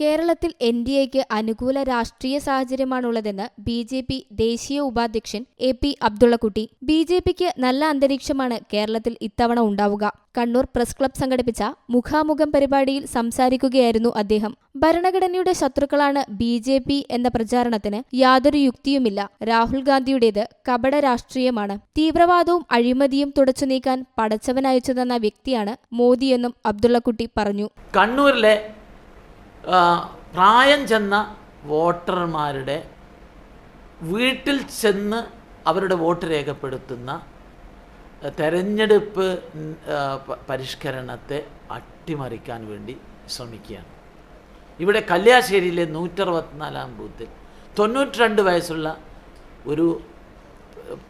കേരളത്തിൽ N D എക്ക് അനുകൂല രാഷ്ട്രീയ സാഹചര്യമാണുള്ളതെന്ന് ബി ജെ പി ദേശീയ ഉപാധ്യക്ഷൻ A P Abdullakutty. B J പിക്ക് നല്ല അന്തരീക്ഷമാണ് കേരളത്തിൽ ഇത്തവണ ഉണ്ടാവുക. കണ്ണൂർ പ്രസ് ക്ലബ് സംഘടിപ്പിച്ച മുഖാമുഖം പരിപാടിയിൽ സംസാരിക്കുകയായിരുന്നു അദ്ദേഹം. ഭരണഘടനയുടെ ശത്രുക്കളാണ് ബി ജെ പി എന്ന പ്രചാരണത്തിന് യാതൊരു യുക്തിയുമില്ല. രാഹുൽ ഗാന്ധിയുടേത് കപട രാഷ്ട്രീയമാണ്. തീവ്രവാദവും അഴിമതിയും തുടച്ചു നീക്കാൻ പടച്ചവനയച്ചു തന്ന വ്യക്തിയാണ് മോദിയെന്നും അബ്ദുള്ളക്കുട്ടി പറഞ്ഞു. കണ്ണൂരിലെ പ്രായം ചെന്ന വോട്ടർമാരുടെ വീട്ടിൽ ചെന്ന് അവരുടെ വോട്ട് രേഖപ്പെടുത്തുന്ന തെരഞ്ഞെടുപ്പ് പരിഷ്കരണത്തെ അട്ടിമറിക്കാൻ വേണ്ടി ശ്രമിക്കുകയാണ്. ഇവിടെ കല്യാശ്ശേരിയിലെ നൂറ്ററുപത്തിനാലാം ബൂത്തിൽ തൊണ്ണൂറ്റി രണ്ട് വയസ്സുള്ള ഒരു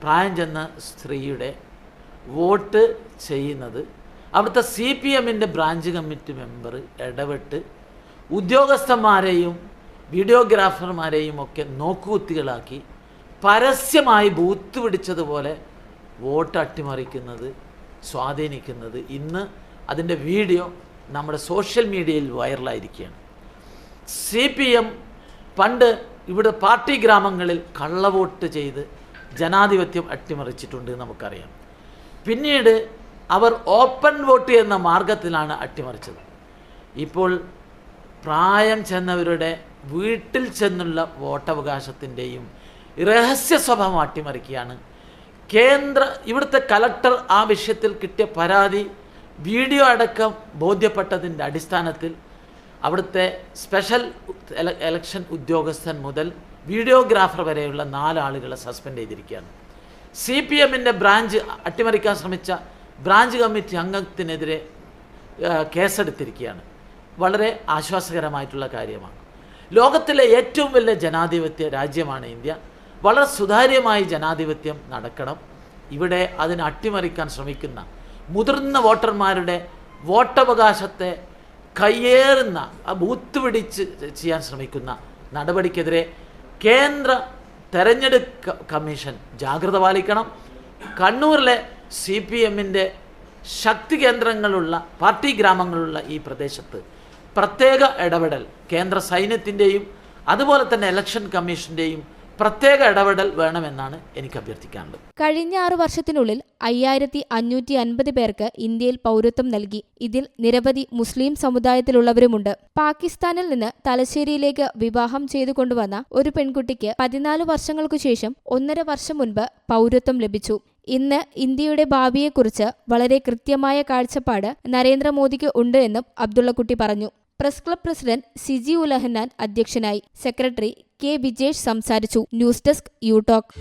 പ്രായം ചെന്ന സ്ത്രീയുടെ വോട്ട് ചെയ്യുന്നത് അവിടുത്തെ സി പി എമ്മിന്റെ ബ്രാഞ്ച് കമ്മിറ്റി മെമ്പർ ഇടപെട്ട് ഉദ്യോഗസ്ഥന്മാരെയും വീഡിയോഗ്രാഫർമാരെയും ഒക്കെ നോക്കുകുത്തികളാക്കി പരസ്യമായി ബൂത്ത് പിടിച്ചതുപോലെ വോട്ട് അട്ടിമറിക്കുന്നത് സ്വാധീനിക്കുന്നത്. ഇന്ന് അതിന്റെ വീഡിയോ നമ്മുടെ സോഷ്യൽ മീഡിയയിൽ വൈറലായിരിക്കുകയാണ്. സി പി എം പണ്ട് ഇവിടെ പാർട്ടി ഗ്രാമങ്ങളിൽ കള്ളവോട്ട് ചെയ്ത് ജനാധിപത്യം അട്ടിമറിച്ചിട്ടുണ്ട് നമുക്കറിയാം. പിന്നീട് അവർ ഓപ്പൺ വോട്ട് എന്ന മാർഗത്തിലാണ് അട്ടിമറിച്ചത്. ഇപ്പോൾ പ്രായം ചെന്നവരുടെ വീട്ടിൽ ചെന്നുള്ള വോട്ടവകാശത്തിന്റെയും രഹസ്യ സ്വഭാവം അട്ടിമറിക്കുകയാണ് കേന്ദ്ര ഇവിടുത്തെ കലക്ടർ ആ വിഷയത്തിൽ കിട്ടിയ പരാതി വീഡിയോ അടക്കം ബോധ്യപ്പെട്ടതിന്റെ അടിസ്ഥാനത്തിൽ അവിടുത്തെ സ്പെഷ്യൽ എലക്ഷൻ ഉദ്യോഗസ്ഥൻ മുതൽ വീഡിയോഗ്രാഫർ വരെയുള്ള നാലാളുകളെ സസ്പെൻഡ് ചെയ്തിരിക്കുകയാണ്. സി പി എമ്മിന്റെ ബ്രാഞ്ച് അട്ടിമറിക്കാൻ ശ്രമിച്ച ബ്രാഞ്ച് കമ്മിറ്റി അംഗത്തിനെതിരെ കേസെടുത്തിരിക്കുകയാണ്. വളരെ ആശ്വാസകരമായിട്ടുള്ള കാര്യമാണ്. ലോകത്തിലെ ഏറ്റവും വലിയ ജനാധിപത്യ രാജ്യമാണ് ഇന്ത്യ. വളരെ സുതാര്യമായി ജനാധിപത്യം നടക്കണം. ഇവിടെ അതിനെ അട്ടിമറിക്കാൻ ശ്രമിക്കുന്ന മുതിർന്ന വോട്ടർമാരുടെ വോട്ടവകാശത്തെ കയ്യേറുന്ന ബൂത്ത് പിടിച്ച് ചെയ്യാൻ ശ്രമിക്കുന്ന നടപടിക്കെതിരെ കേന്ദ്ര തെരഞ്ഞെടുപ്പ് കമ്മീഷൻ ജാഗ്രത പാലിക്കണം. കണ്ണൂരിലെ സി പി എമ്മിന്റെ ശക്തി കേന്ദ്രങ്ങളുള്ള പാർട്ടി ഗ്രാമങ്ങളുള്ള ഈ പ്രദേശത്ത് പ്രത്യേക ഇടപെടൽ കേന്ദ്ര സൈന്യത്തിന്റെയും അതുപോലെ തന്നെ ഇലക്ഷൻ കമ്മീഷന്റെയും പ്രത്യേക ഇടപെടൽ വേണമെന്നാണ് എനിക്ക് അഭ്യർത്ഥിക്കാനുള്ളത്. കഴിഞ്ഞ ആറു വർഷത്തിനുള്ളിൽ അയ്യായിരത്തി അഞ്ഞൂറ്റി അൻപത് പേർക്ക് ഇന്ത്യയിൽ പൗരത്വം നൽകി. ഇതിൽ നിരവധി മുസ്ലിം സമുദായത്തിലുള്ളവരുമുണ്ട്. പാകിസ്ഥാനിൽ നിന്ന് തലശ്ശേരിയിലേക്ക് വിവാഹം ചെയ്തു കൊണ്ടുവന്ന ഒരു പെൺകുട്ടിക്ക് പതിനാല് വർഷങ്ങൾക്കു ശേഷം ഒന്നര വർഷം മുൻപ് പൗരത്വം ലഭിച്ചു. ഇന്ന് ഇന്ത്യയുടെ ഭാവിയെക്കുറിച്ച് വളരെ കൃത്യമായ കാഴ്ചപ്പാട് നരേന്ദ്രമോദിക്ക് ഉണ്ട് എന്നും അബ്ദുള്ളക്കുട്ടി പറഞ്ഞു. Press club president Siji Ulahannan അധ്യക്ഷനായി സെക്രട്ടറി കെ വിജേഷ് സംസാരിച്ചു. News desk you talk